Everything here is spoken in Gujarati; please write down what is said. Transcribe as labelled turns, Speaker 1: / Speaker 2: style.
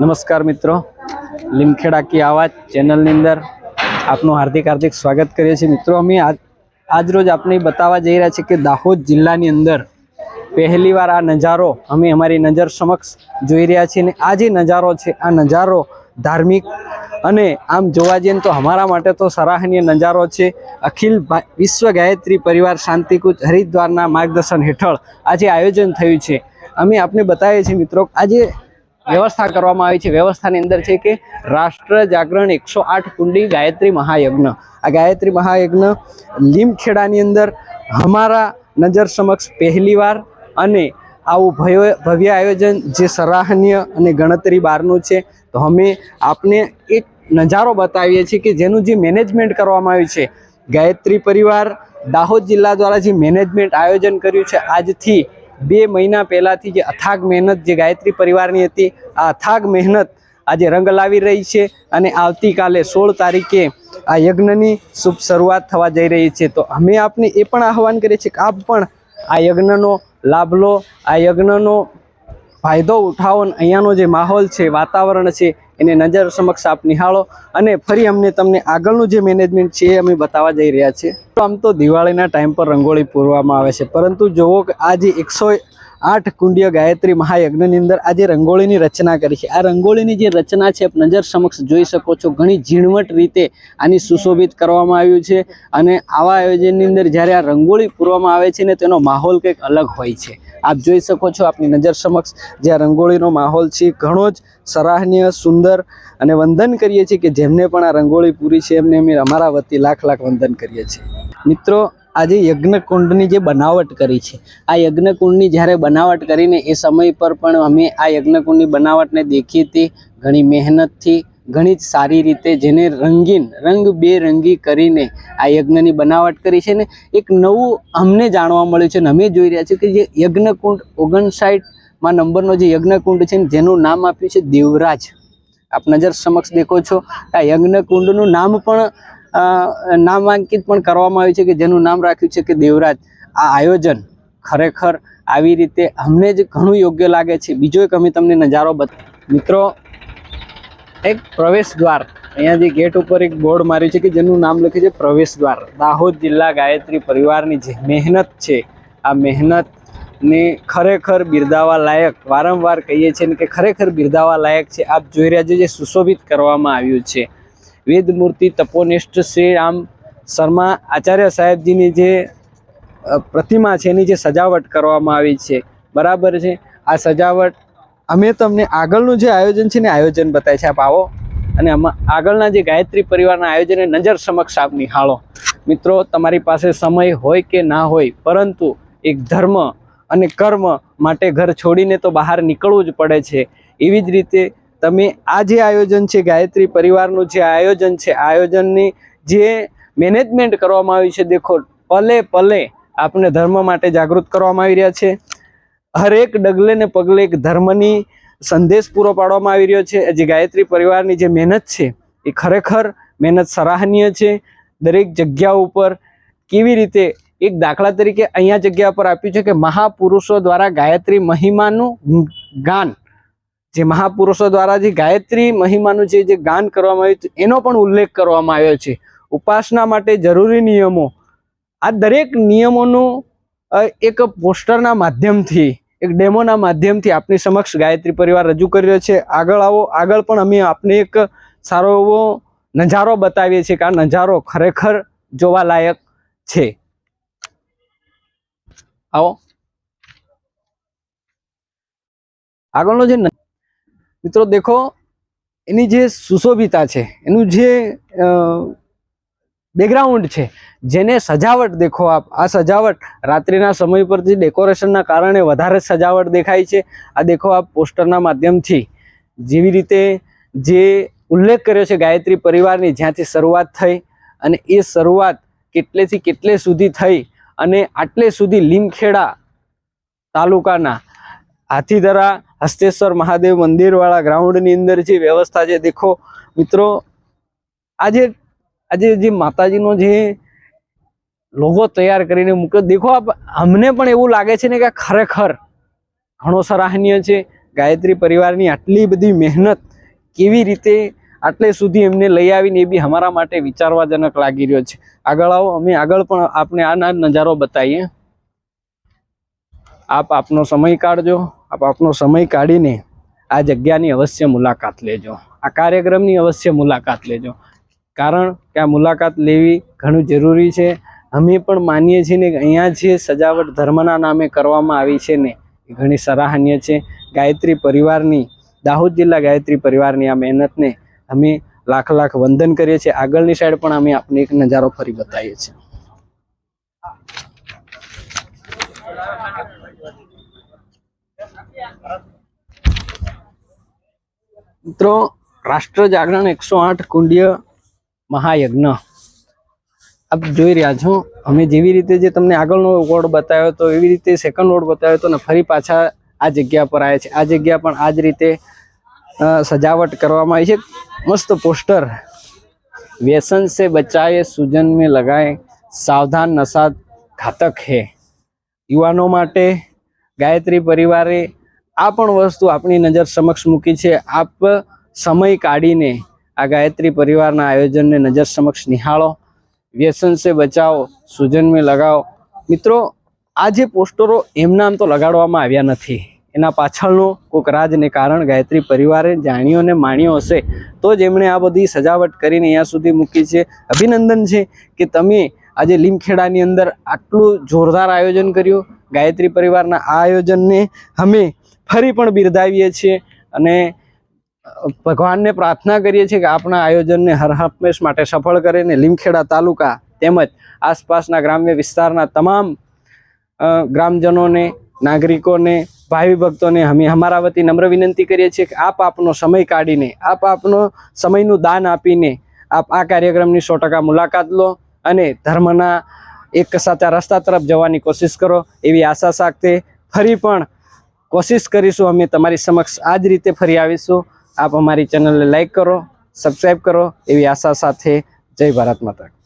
Speaker 1: નમસ્કાર મિત્રો. લીમખેડા કી આવાજ ચેનલની અંદર આપનું હાર્દિક હાર્દિક સ્વાગત કરીએ છીએ. મિત્રો, અમે આજ, આજરોજ આપને બતાવવા જઈ રહ્યા છીએ કે દાહોદ જિલ્લાની અંદર પહેલીવાર આ નજારો અમે અમારી નજર સમક્ષ જોઈ રહ્યા છીએ અને આ જે નજારો છે, આ નજારો ધાર્મિક અને આમ જોવા જઈએ તો અમારા માટે તો સરાહનીય નજારો છે. અખિલ વિશ્વ ગાયત્રી પરિવાર શાંતિકૂચ હરિદ્વારના માર્ગદર્શન હેઠળ આજે આયોજન થયું છે. અમે આપને બતાવીએ છીએ મિત્રો, આજે વ્યવસ્થા કરવામાં આવી છે. વ્યવસ્થાની અંદર છે કે રાષ્ટ્ર જાગરણ એકસો આઠ કુંડી ગાયત્રી મહાયજ્ઞ. આ ગાયત્રી મહાયજ્ઞ લીમખેડાની અંદર અમારા નજર સમક્ષ પહેલીવાર અને આવું ભય ભવ્ય આયોજન જે સરાહનીય અને ગણતરી બહારનું છે, તો અમે આપને એક નજારો બતાવીએ છીએ કે જેનું જે મેનેજમેન્ટ કરવામાં આવ્યું છે. ગાયત્રી પરિવાર દાહોદ જિલ્લા દ્વારા જે મેનેજમેન્ટ આયોજન કર્યું છે, આજથી બે મહિના પહેલાંથી જે અથાગ મહેનત જે ગાયત્રી પરિવારની હતી, આ અથાગ મહેનત આજે રંગ લાવી રહી છે અને આવતીકાલે સોળ તારીખે આ યજ્ઞની શુભ શરૂઆત થવા જઈ રહી છે. તો અમે આપને એ પણ આહવાન કરીએ છીએ કે આપ પણ આ યજ્ઞનો લાભ લો, આ યજ્ઞનો ફાયદો ઉઠાવો અને અહીંયાનો જે માહોલ છે, વાતાવરણ છે, એને નજર સમક્ષ આપ નિહાળો અને ફરી અમને તમને આગળનું જે મેનેજમેન્ટ છે, એ અમે બતાવવા જઈ રહ્યા છીએ. તો આમ તો દિવાળીના ટાઈમ પર રંગોળી પૂરવામાં આવે છે, પરંતુ જુઓ કે આ જે એકસો આઠ કુંડીય ગાયત્રી મહાયજ્ઞની અંદર આજે રંગોળીની રચના કરી છે, આ રંગોળીની જે રચના છે, આપ નજર સમક્ષ જોઈ શકો છો, ઘણી ઝીણવટ રીતે આની સુશોભિત કરવામાં આવ્યું છે અને આવા આયોજનની અંદર જ્યારે આ રંગોળી પૂરવામાં આવે છે ને, તેનો માહોલ કંઈક અલગ હોય છે. આપ જોઈ શકો છો આપની નજર સમક્ષ જે આ રંગોળીનો માહોલ છે ઘણો જ સરાહનીય, સુંદર અને વંદન કરીએ છીએ કે જેમને પણ આ રંગોળી પૂરી છે, એમને અમે અમારા વતી લાખ લાખ વંદન કરીએ છીએ. મિત્રો, આજે યજ્ઞકુંડની જે બનાવટ કરી છે, આ યજ્ઞકુંડની જ્યારે બનાવટ કરીને એ સમય પર પણ અમે આ યજ્ઞકુંડની બનાવટને દેખી હતી ઘણી મહેનતથી ઘણી જ સારી રીતે જેને રંગીન, રંગ બેરંગી કરીને આ યજ્ઞની બનાવટ કરી છે ને એક નવું અમને જાણવા મળ્યું છે અને અમે જોઈ રહ્યા છીએ કે જે યજ્ઞકુંડ ઓગણસાઠમાં નંબરનો જે યજ્ઞકુંડ છે ને જેનું નામ આપ્યું છે દેવરાજ. આપ નજર સમક્ષ દેખો છો. આ યજ્ઞકુંડનું નામ પણ નામાંકિત પણ કરવામાં આવ્યું છે કે જેનું નામ રાખ્યું છે કે દેવરાજ. આ આયોજન ખરેખર આવી રીતે અમને જ ઘણું યોગ્ય લાગે છે. બીજો એક અમે તમને નજારો બતા મિત્રો એક પ્રવેશ દ્વાર. અહીંયા જે ગેટ ઉપર એક બોર્ડ માર્યું છે કે જેનું નામ લખ્યું છે પ્રવેશ દ્વાર. દાહોદ જિલ્લા ગાયત્રી પરિવારની જે મહેનત છે, આ મહેનતને ખરેખર બિરદાવા લાયક વારંવાર કહીએ છીએ કે ખરેખર બિરદાવા લાયક છે. આપ જોઈ રહ્યા છો જે સુશોભિત કરવામાં આવ્યું છે. વેદમૂર્તિ તપોનિષ્ઠ શ્રી રામ શર્મા આચાર્ય સાહેબજીની જે પ્રતિમા છે એની જે સજાવટ કરવામાં આવી છે. બરાબર છે? આ સજાવટ અમે તમને આગળનું જે આયોજન છે ને આયોજન બતાવી છે આપ આવો. અને આમાં આગળના જે ગાયત્રી પરિવારના આયોજનને નજર સમક્ષ આપ નિહાળો. મિત્રો, તમારી પાસે સમય હોય કે ના હોય, પરંતુ એક ધર્મ અને કર્મ માટે ઘર છોડીને તો બહાર નીકળવું જ પડે છે. એવી જ રીતે તમે આ જે આયોજન છે, ગાયત્રી પરિવારનું જે આયોજન છે આયોજનની જે મેનેજમેન્ટ કરવામાં આવ્યું છે, દેખો, પલે પલે આપને ધર્મ માટે જાગૃત કરવામાં આવી રહ્યા છે. હરેક ડગલે ને પગલે એક ધર્મની સંદેશ પૂરો પાડવામાં આવી રહ્યો છે. જે ગાયત્રી પરિવારની જે મહેનત છે, એ ખરેખર મહેનત સરાહનીય છે. દરેક જગ્યા ઉપર કેવી રીતે એક દાખલા તરીકે અહીંયા જગ્યા પર આપ્યું છે કે મહાપુરુષો દ્વારા ગાયત્રી મહિમાનું ગાન, જે મહાપુરુષો દ્વારા જે ગાયત્રી મહિમાનું જે જે ગાન કરવામાં આવ્યું છે એનો પણ ઉલ્લેખ કરવામાં આવ્યો છે. ઉપાસના માટે જરૂરી નિયમો. આ દરેક નિયમોનું એક પોસ્ટરના માધ્યમથી એક ડેમોના માધ્યમથી આપની સમક્ષ ગાયત્રી પરિવાર રજૂ કરી રહ્યો છે. આગળ આવો, આગળ પણ અમે આપને એક સારો એવો નજારો બતાવીએ છીએ કે આ નજારો ખરેખર જોવાલાયક છે. આવો. આગળનો જે મિત્રો, દેખો, એની જે સુશોભિતા છે, એનું જે બેકગ્રાઉન્ડ છે. જેને સજાવટ દેખો આપ. આ સજાવટ રાત્રિના સમય પરથી ડેકોરેશનના કારણે વધારે સજાવટ દેખાય છે. આ દેખો આપ પોસ્ટરના માધ્યમથી જેવી રીતે જે ઉલ્લેખ કર્યો છે ગાયત્રી પરિવારની જ્યાંથી શરૂઆત થઈ અને એ શરૂઆત કેટલેથી કેટલે સુધી થઈ અને આટલે સુધી લીમખેડા તાલુકાના હાથીધરા, હસ્તેશ્વર મહાદેવ મંદિરવાળા ગ્રાઉન્ડની અંદર જે વ્યવસ્થા છે, દેખો મિત્રો, આજે આજે જે માતાજીનો જે લોગો તૈયાર કરીને મૂક્યો, દેખો આપ, અમને પણ એવું લાગે છે ને કે ખરેખર ઘણો સરાહનીય છે. ગાયત્રી પરિવારની આટલી બધી મહેનત કેવી રીતે આટલે સુધી એમને લઈ આવીને એ બી અમારા માટે વિચારવાજનક લાગી રહ્યો છે. આગળ આવો, અમે આગળ પણ આપણે આના નજારો બતાવીએ. આપ આપનો સમય કાઢજો, આપ આપનો સમય કાઢીને આ જગ્યાની અવશ્ય મુલાકાત લેજો. આ કાર્યક્રમની અવશ્ય મુલાકાત લેજો. કારણ કે આ મુલાકાત લેવી ઘણું જરૂરી છે. અમે પણ માનીએ છીએ ને કે અહીંયા જે સજાવટ ધર્મના નામે કરવામાં આવી છે ને, એ ઘણી સરાહનીય છે. ગાયત્રી પરિવારની, દાહોદ જિલ્લા ગાયત્રી પરિવારની આ મહેનતને અમે લાખ લાખ વંદન કરીએ છીએ. આગળની સાઈડ પણ અમે આપને એક નજારો ફરી બતાવીએ છીએ. મિત્રો, રાષ્ટ્ર જાગરણ એકસો આઠ કુંડીય મહાયજ્ઞ. આપ જોઈ રહ્યા છો, અમે જેવી રીતે જે તમને આગળનો વોર્ડ બતાવ્યો તો એવી રીતે સેકન્ડ વોર્ડ બતાવ્યો હતો ને ફરી પાછા આ જગ્યા પર આવ્યા છે. આ જગ્યા પણ આ જ રીતે સજાવટ કરવામાં આવી છે. મસ્ત પોસ્ટર વ્યસન સે બચાએ સુજન મેં લગાય, સાવધાન નશા ઘાતક હે. યુવાનો માટે, ગાયત્રી પરિવારે આ પણ વસ્તુ આપણી નજર સમક્ષ મૂકી છે. આપ સમય કાઢીને આ ગાયત્રી પરિવારના આયોજનને નજર સમક્ષ નિહાળો. વ્યસન સે બચાવો, સુજન મેં લગાવો. મિત્રો, આ જે પોસ્ટરો એમનામ તો લગાડવામાં આવ્યા નથી. એના પાછળનું કોઈક રાજને કારણ ગાયત્રી પરિવારે જાણ્યો ને માણ્યો હશે, તો જ એમણે આ બધી સજાવટ કરીને અહીંયા સુધી મૂકી છે. અભિનંદન છે કે તમે આજે લીમખેડાની અંદર આટલું જોરદાર આયોજન કર્યું. ગાયત્રી પરિવારના આ આયોજનને અમે ફરી પણ બિરદાવીએ છીએ અને ભગવાનને પ્રાર્થના કરીએ છીએ કે આપણા આયોજનને હર હંમેશ માટે સફળ કરે ને લીમખેડા તાલુકા તેમજ આસપાસના ગ્રામ્ય વિસ્તારના તમામ ગ્રામજનોને, નાગરિકોને, ભાવિ ભક્તોને અમે અમારા વતી નમ્ર વિનંતી કરીએ છીએ કે આપ આપનો સમય કાઢીને, આપ આપનો સમયનું દાન આપીને આપ આ કાર્યક્રમની સો ટકા મુલાકાત લો અને ધર્મના એક સાચા રસ્તા તરફ જવાની કોશિશ કરો એવી આશા સાથે ફરી પણ કોશિશ કરીશું. અમે તમારી સમક્ષ આ જ રીતે ફરી આવીશું. આપ અમારી ચેનલને લાઈક કરો સબસ્ક્રાઈબ કરો એવી આશા સાથે જય ભારત માતા